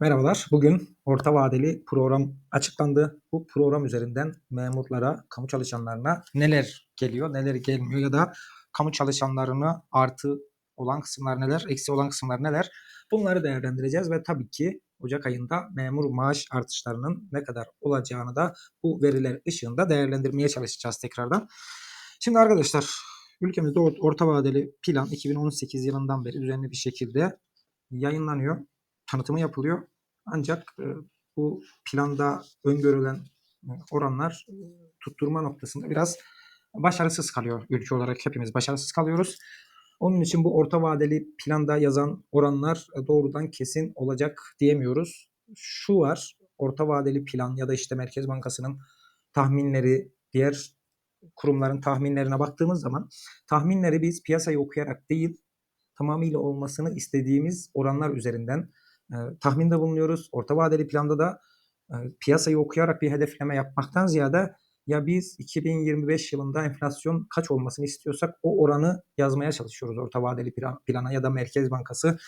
Merhabalar. Bugün orta vadeli program açıklandı. Bu program üzerinden memurlara, kamu çalışanlarına neler geliyor, neler gelmiyor ya da kamu çalışanlarına artı olan kısımlar neler, eksi olan kısımlar neler? Bunları değerlendireceğiz ve tabii ki Ocak ayında memur maaş artışlarının ne kadar olacağını da bu veriler ışığında değerlendirmeye çalışacağız tekrardan. Şimdi arkadaşlar ülkemizde orta vadeli plan 2018 yılından beri düzenli bir şekilde yayınlanıyor tanıtımı yapılıyor. Ancak e, bu planda öngörülen e, oranlar e, tutturma noktasında biraz başarısız kalıyor ülke olarak hepimiz başarısız kalıyoruz. Onun için bu orta vadeli planda yazan oranlar doğrudan kesin olacak diyemiyoruz. Şu var, orta vadeli plan ya da işte Merkez Bankası'nın tahminleri, diğer kurumların tahminlerine baktığımız zaman tahminleri biz piyasayı okuyarak değil, tamamıyla olmasını istediğimiz oranlar üzerinden e, tahminde bulunuyoruz. Orta vadeli planda da e, piyasayı okuyarak bir hedefleme yapmaktan ziyade ya biz 2025 yılında enflasyon kaç olmasını istiyorsak o oranı yazmaya çalışıyoruz orta vadeli plana ya da Merkez Bankası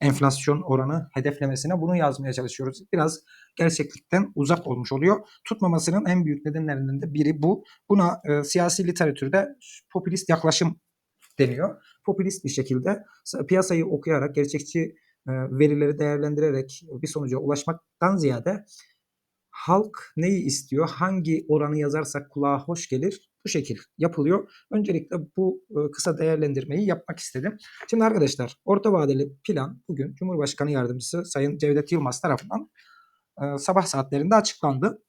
enflasyon oranı hedeflemesine bunu yazmaya çalışıyoruz. Biraz gerçeklikten uzak olmuş oluyor. Tutmamasının en büyük nedenlerinden de biri bu. Buna e, siyasi literatürde popülist yaklaşım deniyor. Popülist bir şekilde piyasayı okuyarak gerçekçi verileri değerlendirerek bir sonuca ulaşmaktan ziyade halk neyi istiyor, hangi oranı yazarsak kulağa hoş gelir bu şekil yapılıyor. Öncelikle bu e, kısa değerlendirmeyi yapmak istedim. Şimdi arkadaşlar orta vadeli plan bugün Cumhurbaşkanı Yardımcısı Sayın Cevdet Yılmaz tarafından e, sabah saatlerinde açıklandı.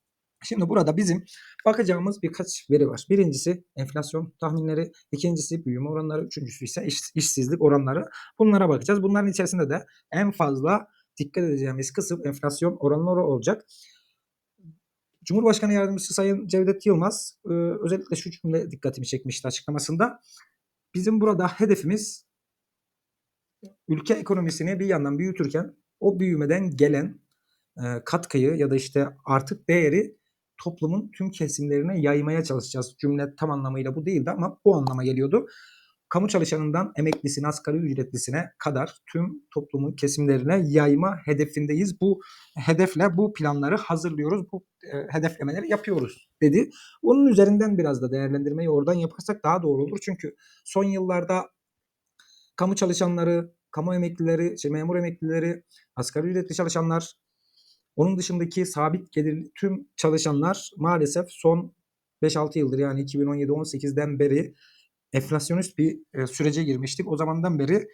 Şimdi burada bizim bakacağımız birkaç veri var. Birincisi enflasyon tahminleri, ikincisi büyüme oranları, üçüncüsü ise iş, işsizlik oranları. Bunlara bakacağız. Bunların içerisinde de en fazla dikkat edeceğimiz kısım enflasyon oranları olacak. Cumhurbaşkanı Yardımcısı Sayın Cevdet Yılmaz e, özellikle şu cümle dikkatimi çekmişti açıklamasında. Bizim burada hedefimiz ülke ekonomisini bir yandan büyütürken o büyümeden gelen e, katkıyı ya da işte artık değeri toplumun tüm kesimlerine yaymaya çalışacağız. Cümle tam anlamıyla bu değildi ama bu anlama geliyordu. Kamu çalışanından emeklisine, asgari ücretlisine kadar tüm toplumun kesimlerine yayma hedefindeyiz. Bu hedefle bu planları hazırlıyoruz. Bu e, hedeflemeleri yapıyoruz dedi. Onun üzerinden biraz da değerlendirmeyi oradan yaparsak daha doğru olur. Çünkü son yıllarda kamu çalışanları, kamu emeklileri, şey, memur emeklileri, asgari ücretli çalışanlar onun dışındaki sabit gelir tüm çalışanlar maalesef son 5-6 yıldır yani 2017-18'den beri enflasyonist bir e, sürece girmiştik. O zamandan beri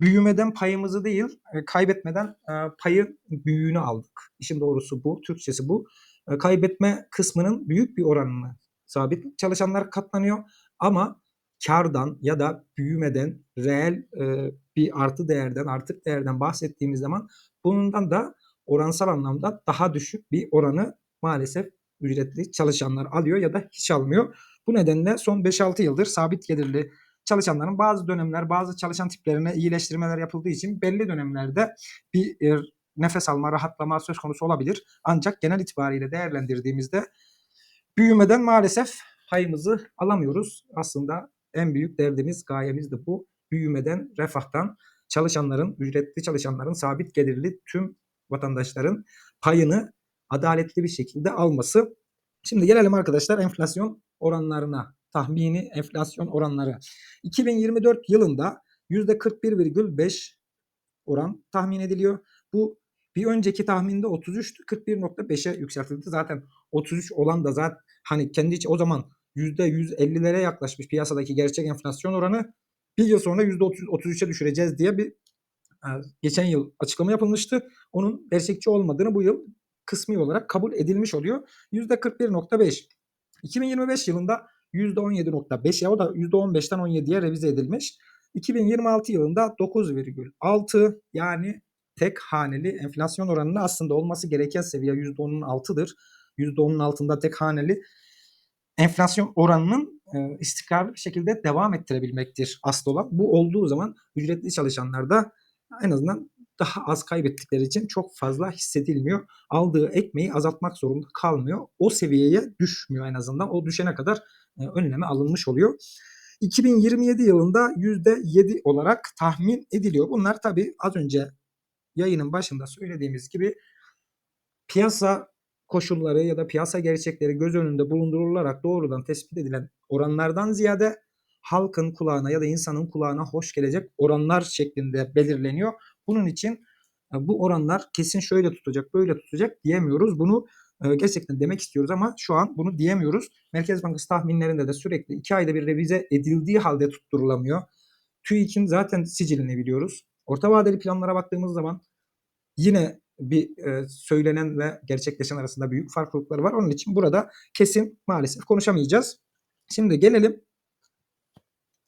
büyümeden payımızı değil, e, kaybetmeden e, payın büyüğünü aldık. İşin doğrusu bu, Türkçesi bu. E, kaybetme kısmının büyük bir oranını sabit çalışanlar katlanıyor ama kardan ya da büyümeden reel bir artı değerden, artık değerden bahsettiğimiz zaman bundan da oransal anlamda daha düşük bir oranı maalesef ücretli çalışanlar alıyor ya da hiç almıyor. Bu nedenle son 5-6 yıldır sabit gelirli çalışanların bazı dönemler bazı çalışan tiplerine iyileştirmeler yapıldığı için belli dönemlerde bir e, nefes alma, rahatlama söz konusu olabilir. Ancak genel itibariyle değerlendirdiğimizde büyümeden maalesef payımızı alamıyoruz. Aslında en büyük derdimiz, gayemiz de bu. Büyümeden, refahtan çalışanların, ücretli çalışanların, sabit gelirli tüm vatandaşların payını adaletli bir şekilde alması. Şimdi gelelim arkadaşlar enflasyon oranlarına. Tahmini enflasyon oranları. 2024 yılında %41,5 oran tahmin ediliyor. Bu bir önceki tahminde 33'tü 41.5'e yükseltildi. Zaten 33 olan da zaten hani kendi içi o zaman %150'lere yaklaşmış piyasadaki gerçek enflasyon oranı bir yıl sonra %33'e düşüreceğiz diye bir geçen yıl açıklama yapılmıştı. Onun gerçekçi olmadığını bu yıl kısmi olarak kabul edilmiş oluyor. %41.5. 2025 yılında %17.5 ya o da %15'ten 17'ye revize edilmiş. 2026 yılında 9,6 yani tek haneli enflasyon oranının aslında olması gereken seviye %10'un altıdır. %10'un altında tek haneli enflasyon oranının e, istikrarlı bir şekilde devam ettirebilmektir asıl olan. Bu olduğu zaman ücretli çalışanlarda en azından daha az kaybettikleri için çok fazla hissedilmiyor. Aldığı ekmeği azaltmak zorunda kalmıyor. O seviyeye düşmüyor en azından. O düşene kadar e, önleme alınmış oluyor. 2027 yılında %7 olarak tahmin ediliyor. Bunlar tabii az önce yayının başında söylediğimiz gibi piyasa koşulları ya da piyasa gerçekleri göz önünde bulundurularak doğrudan tespit edilen oranlardan ziyade halkın kulağına ya da insanın kulağına hoş gelecek oranlar şeklinde belirleniyor. Bunun için e, bu oranlar kesin şöyle tutacak, böyle tutacak diyemiyoruz. Bunu e, gerçekten demek istiyoruz ama şu an bunu diyemiyoruz. Merkez Bankası tahminlerinde de sürekli 2 ayda bir revize edildiği halde tutturulamıyor. TÜİK'in zaten sicilini biliyoruz. Orta vadeli planlara baktığımız zaman yine bir e, söylenen ve gerçekleşen arasında büyük farklılıklar var. Onun için burada kesin maalesef konuşamayacağız. Şimdi gelelim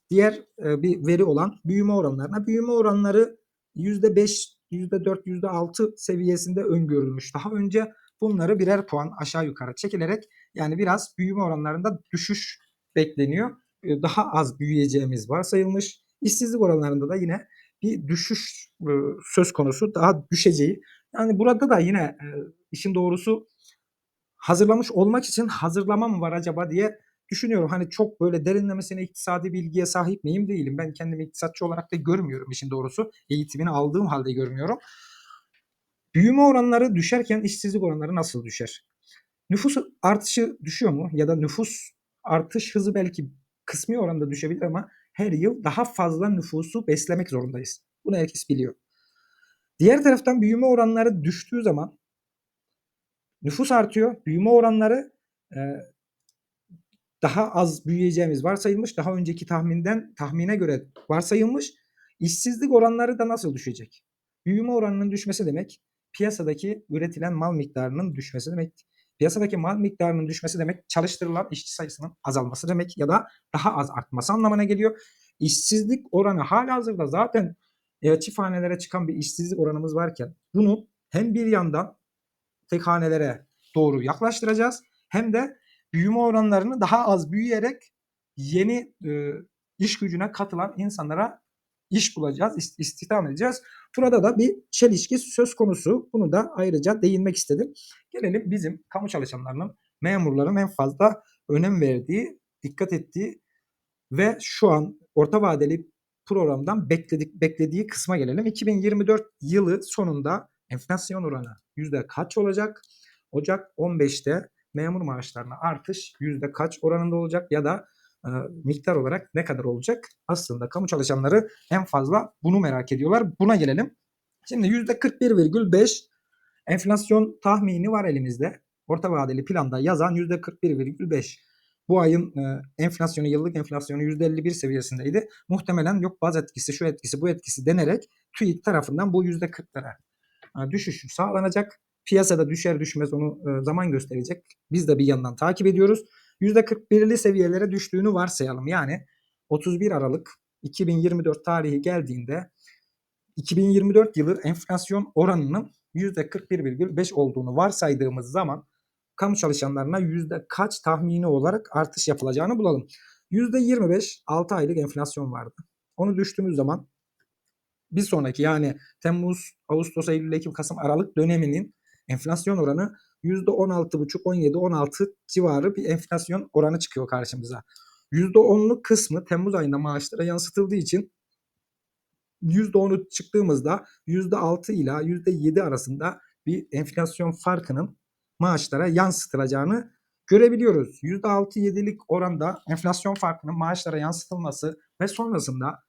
diğer e, bir veri olan büyüme oranlarına. Büyüme oranları %5, %4, %6 seviyesinde öngörülmüş. Daha önce bunları birer puan aşağı yukarı çekilerek yani biraz büyüme oranlarında düşüş bekleniyor. E, Daha az büyüyeceğimiz varsayılmış. İşsizlik oranlarında da yine bir düşüş e, söz konusu. Daha düşeceği. Yani burada da yine e, işin doğrusu hazırlamış olmak için hazırlama mı var acaba diye düşünüyorum. Hani çok böyle derinlemesine iktisadi bilgiye sahip miyim değilim. Ben kendimi iktisatçı olarak da görmüyorum işin doğrusu. Eğitimini aldığım halde görmüyorum. Büyüme oranları düşerken işsizlik oranları nasıl düşer? Nüfus artışı düşüyor mu? Ya da nüfus artış hızı belki kısmi oranda düşebilir ama her yıl daha fazla nüfusu beslemek zorundayız. Bunu herkes biliyor. Diğer taraftan büyüme oranları düştüğü zaman nüfus artıyor. Büyüme oranları e, daha az büyüyeceğimiz varsayılmış. Daha önceki tahminden tahmine göre varsayılmış. İşsizlik oranları da nasıl düşecek? Büyüme oranının düşmesi demek piyasadaki üretilen mal miktarının düşmesi demek. Piyasadaki mal miktarının düşmesi demek çalıştırılan işçi sayısının azalması demek ya da daha az artması anlamına geliyor. İşsizlik oranı halihazırda zaten e, çift hanelere çıkan bir işsizlik oranımız varken bunu hem bir yandan tek hanelere doğru yaklaştıracağız hem de büyüme oranlarını daha az büyüyerek yeni e, iş gücüne katılan insanlara iş bulacağız, ist- istihdam edeceğiz. Burada da bir çelişki söz konusu. Bunu da ayrıca değinmek istedim. Gelelim bizim kamu çalışanlarının, memurların en fazla önem verdiği, dikkat ettiği ve şu an orta vadeli programdan bekledik, beklediği kısma gelelim. 2024 yılı sonunda enflasyon oranı yüzde kaç olacak? Ocak 15'te memur maaşlarına artış yüzde kaç oranında olacak ya da e, miktar olarak ne kadar olacak? Aslında kamu çalışanları en fazla bunu merak ediyorlar. Buna gelelim. Şimdi yüzde 41,5 enflasyon tahmini var elimizde. Orta vadeli planda yazan yüzde 41,5. Bu ayın e, enflasyonu, yıllık enflasyonu %51 seviyesindeydi. Muhtemelen yok baz etkisi, şu etkisi, bu etkisi denerek TÜİK tarafından bu %40'lara e, düşüş sağlanacak. Piyasada düşer düşmez onu e, zaman gösterecek. Biz de bir yandan takip ediyoruz. %41'li seviyelere düştüğünü varsayalım. Yani 31 Aralık 2024 tarihi geldiğinde 2024 yılı enflasyon oranının %41,5 olduğunu varsaydığımız zaman kamu çalışanlarına yüzde kaç tahmini olarak artış yapılacağını bulalım. %25 6 aylık enflasyon vardı. Onu düştüğümüz zaman bir sonraki yani Temmuz, Ağustos, Eylül, Ekim, Kasım, Aralık döneminin enflasyon oranı %16,5, 17, 16 civarı bir enflasyon oranı çıkıyor karşımıza. %10'luk kısmı Temmuz ayında maaşlara yansıtıldığı için %10'u çıktığımızda %6 ila %7 arasında bir enflasyon farkının maaşlara yansıtılacağını görebiliyoruz. %6-7'lik oranda enflasyon farkının maaşlara yansıtılması ve sonrasında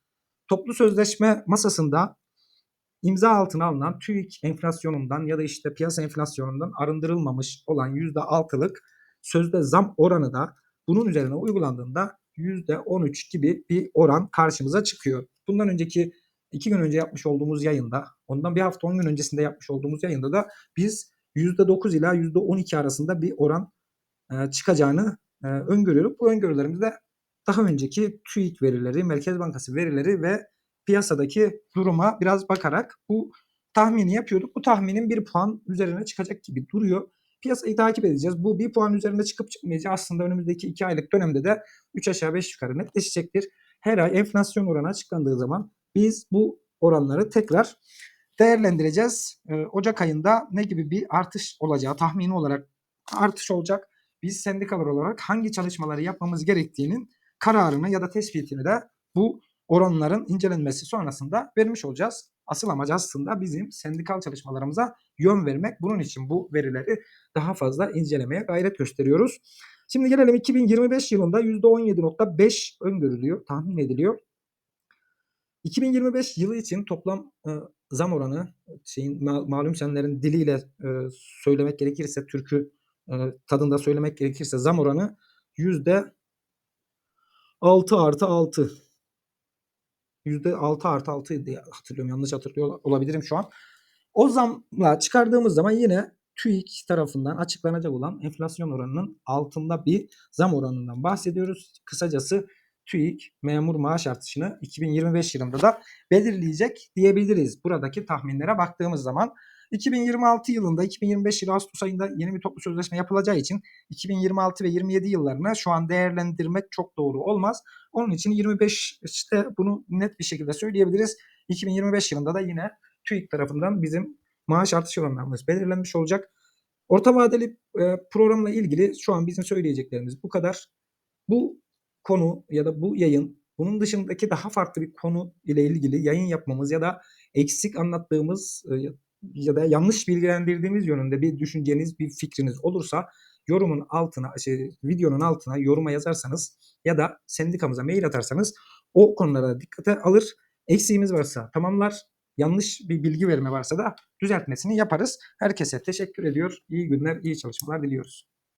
toplu sözleşme masasında imza altına alınan TÜİK enflasyonundan ya da işte piyasa enflasyonundan arındırılmamış olan %6'lık sözde zam oranı da bunun üzerine uygulandığında %13 gibi bir oran karşımıza çıkıyor. Bundan önceki iki gün önce yapmış olduğumuz yayında, ondan bir hafta 10 gün öncesinde yapmış olduğumuz yayında da biz %9 ila %12 arasında bir oran e, çıkacağını e, öngörüyoruz. Bu öngörülerimizde daha önceki TÜİK verileri, Merkez Bankası verileri ve piyasadaki duruma biraz bakarak bu tahmini yapıyorduk. Bu tahminin bir puan üzerine çıkacak gibi duruyor. Piyasayı takip edeceğiz. Bu bir puan üzerinde çıkıp çıkmayacağı aslında önümüzdeki iki aylık dönemde de 3 aşağı 5 yukarı netleşecektir. Her ay enflasyon oranı açıklandığı zaman biz bu oranları tekrar değerlendireceğiz. Ee, Ocak ayında ne gibi bir artış olacağı tahmini olarak artış olacak. Biz sendikalar olarak hangi çalışmaları yapmamız gerektiğinin kararını ya da tespitini de bu oranların incelenmesi sonrasında vermiş olacağız. asıl amacı aslında bizim sendikal çalışmalarımıza yön vermek. Bunun için bu verileri daha fazla incelemeye gayret gösteriyoruz. Şimdi gelelim 2025 yılında %17.5 öngörülüyor, tahmin ediliyor. 2025 yılı için toplam e, zam oranı şeyin ma- malum senlerin diliyle e, söylemek gerekirse türkü e, tadında söylemek gerekirse zam oranı yüzde 6 artı 6 yüzde 6 artı 6 diye hatırlıyorum yanlış hatırlıyor olabilirim şu an. O zamla çıkardığımız zaman yine TÜİK tarafından açıklanacak olan enflasyon oranının altında bir zam oranından bahsediyoruz. Kısacası TÜİK memur maaş artışını 2025 yılında da belirleyecek diyebiliriz. Buradaki tahminlere baktığımız zaman 2026 yılında 2025 yılı Ağustos ayında yeni bir toplu sözleşme yapılacağı için 2026 ve 27 yıllarını şu an değerlendirmek çok doğru olmaz. Onun için 25 işte bunu net bir şekilde söyleyebiliriz. 2025 yılında da yine TÜİK tarafından bizim maaş artış oranlarımız belirlenmiş olacak. Orta vadeli e, programla ilgili şu an bizim söyleyeceklerimiz bu kadar. Bu konu ya da bu yayın bunun dışındaki daha farklı bir konu ile ilgili yayın yapmamız ya da eksik anlattığımız e, ya da yanlış bilgilendirdiğimiz yönünde bir düşünceniz, bir fikriniz olursa yorumun altına, şey, videonun altına yoruma yazarsanız ya da sendikamıza mail atarsanız o konulara dikkate alır. Eksiğimiz varsa tamamlar, yanlış bir bilgi verme varsa da düzeltmesini yaparız. Herkese teşekkür ediyor. İyi günler, iyi çalışmalar diliyoruz.